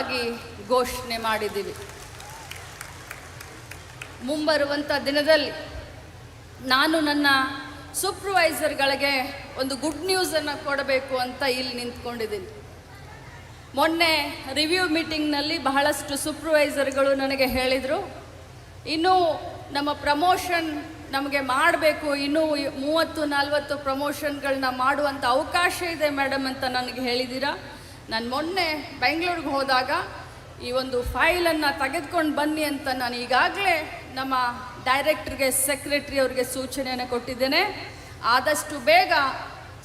ಸದೃಢವಾಗಿ ಘೋಷಣೆ ಮಾಡಿದ್ದೀವಿ. ಮುಂಬರುವಂಥ ದಿನದಲ್ಲಿ ನಾನು ನನ್ನ ಸೂಪರ್ವೈಸರ್ಗಳಿಗೆ ಒಂದು ಗುಡ್ ನ್ಯೂಸನ್ನು ಕೊಡಬೇಕು ಅಂತ ಇಲ್ಲಿ ನಿಂತ್ಕೊಂಡಿದ್ದೀನಿ. ಮೊನ್ನೆ ರಿವ್ಯೂ ಮೀಟಿಂಗ್ನಲ್ಲಿ ಬಹಳಷ್ಟು ಸೂಪರ್ವೈಸರ್ಗಳು ನನಗೆ ಹೇಳಿದರು, ಇನ್ನೂ ನಮ್ಮ ಪ್ರಮೋಷನ್ ನಮಗೆ ಮಾಡಬೇಕು, ಇನ್ನೂ ಮೂವತ್ತು, ನಲ್ವತ್ತು ಪ್ರಮೋಷನ್ಗಳನ್ನ ಮಾಡುವಂಥ ಅವಕಾಶ ಇದೆ ಮೇಡಮ್ ಅಂತ ನನಗೆ ಹೇಳಿದ್ದೀರಾ? ನಾನು ಮೊನ್ನೆ ಬೆಂಗಳೂರಿಗೆ ಹೋದಾಗ ಈ ಒಂದು ಫೈಲನ್ನು ತೆಗೆದುಕೊಂಡು ಬನ್ನಿ ಅಂತ ನಾನು ಈಗಾಗಲೇ ನಮ್ಮ ಡೈರೆಕ್ಟ್ರಿಗೆ ಸೆಕ್ರೆಟ್ರಿ ಅವರಿಗೆ ಸೂಚನೆಯನ್ನು ಕೊಟ್ಟಿದ್ದೇನೆ. ಆದಷ್ಟು ಬೇಗ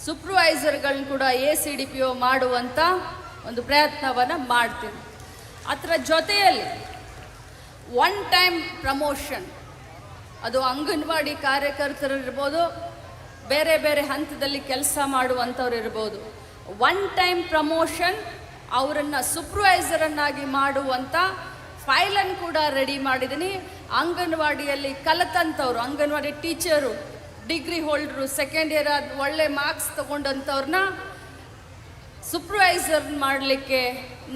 ಸೂಪರ್ವೈಸರ್ಗಳನ್ನ ಕೂಡ A C D P O ಮಾಡುವಂಥ ಒಂದು ಪ್ರಯತ್ನವನ್ನು ಮಾಡ್ತೀನಿ. ಅದರ ಜೊತೆಯಲ್ಲಿ ಒನ್ ಟೈಮ್ ಪ್ರಮೋಷನ್ ಅದು ಅಂಗನವಾಡಿ ಕಾರ್ಯಕರ್ತರು ಇರ್ಬೋದು, ಬೇರೆ ಬೇರೆ ಹಂತದಲ್ಲಿ ಕೆಲಸ ಮಾಡುವಂಥವ್ರು ಇರ್ಬೋದು. ಒನ್ ಟೈಮ್ ಪ್ರಮೋಷನ್ ಅವರನ್ನು ಸೂಪರ್ವೈಸರನ್ನಾಗಿ ಮಾಡುವಂಥ ಫೈಲನ್ನು ಕೂಡ ರೆಡಿ ಮಾಡಿದ್ದೀನಿ. ಅಂಗನವಾಡಿಯಲ್ಲಿ ಕಲಿತಂಥವ್ರು ಅಂಗನವಾಡಿ ಟೀಚರು ಡಿಗ್ರಿ ಹೋಲ್ಡ್ರು ಸೆಕೆಂಡ್ ಇಯರ್ ಆದ ಒಳ್ಳೆ ಮಾರ್ಕ್ಸ್ ತೊಗೊಂಡಂಥವ್ರನ್ನ ಸೂಪರ್ವೈಸರ್ ಮಾಡಲಿಕ್ಕೆ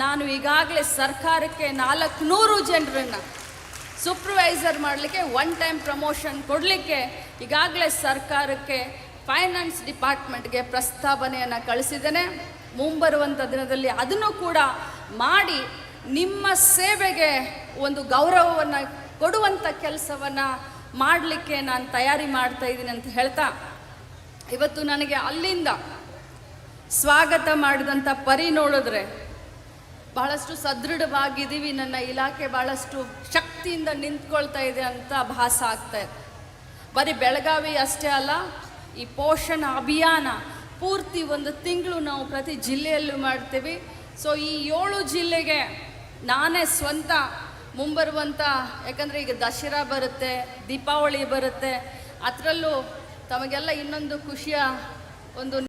ನಾನು ಈಗಾಗಲೇ ಸರ್ಕಾರಕ್ಕೆ ನಾಲ್ಕುನೂರು ಜನರನ್ನು ಸೂಪರ್ವೈಸರ್ ಮಾಡಲಿಕ್ಕೆ ಒನ್ ಟೈಮ್ ಪ್ರಮೋಷನ್ ಕೊಡಲಿಕ್ಕೆ ಈಗಾಗಲೇ ಸರ್ಕಾರಕ್ಕೆ ಫೈನಾನ್ಸ್ ಡಿಪಾರ್ಟ್ಮೆಂಟ್ಗೆ ಪ್ರಸ್ತಾವನೆಯನ್ನು ಕಳಿಸಿದ್ದೇನೆ. ಮುಂಬರುವಂಥ ದಿನದಲ್ಲಿ ಅದನ್ನು ಕೂಡ ಮಾಡಿ ನಿಮ್ಮ ಸೇವೆಗೆ ಒಂದು ಗೌರವವನ್ನು ಕೊಡುವಂಥ ಕೆಲಸವನ್ನು ಮಾಡಲಿಕ್ಕೆ ನಾನು ತಯಾರಿ ಮಾಡ್ತಾ ಇದ್ದೀನಿ ಅಂತ ಹೇಳ್ತಾ, ಇವತ್ತು ನನಗೆ ಅಲ್ಲಿಂದ ಸ್ವಾಗತ ಮಾಡಿದಂಥ ಪರಿ ನೋಡಿದ್ರೆ ಬಹಳಷ್ಟು ಸದೃಢವಾಗಿದ್ದೀವಿ. ನನ್ನ ಇಲಾಖೆ ಬಹಳಷ್ಟು ಶಕ್ತಿಯಿಂದ ನಿಂತ್ಕೊಳ್ತಾ ಇದೆ ಅಂತ ಭಾಸ ಆಗ್ತಾ ಇದೆ. ಬರೀ ಬೆಳಗಾವಿ ಅಷ್ಟೇ ಅಲ್ಲ ಈ ಪೋಷಣ ಅಭಿಯಾನ ಪೂರ್ತಿ ಒಂದು ತಿಂಗಳು ನಾವು ಪ್ರತಿ ಜಿಲ್ಲೆಯಲ್ಲೂ ಮಾಡ್ತೀವಿ. ಸೊ ಈ ಏಳು ಜಿಲ್ಲೆಗೆ ನಾನೇ ಸ್ವಂತ ಮುಂಬರುವಂಥ ಯಾಕಂದರೆ ಈಗ ದಸರಾ ಬರುತ್ತೆ, ದೀಪಾವಳಿ ಬರುತ್ತೆ. ಅದರಲ್ಲೂ ತಮಗೆಲ್ಲ ಇನ್ನೊಂದು ಖುಷಿಯ ಒಂದು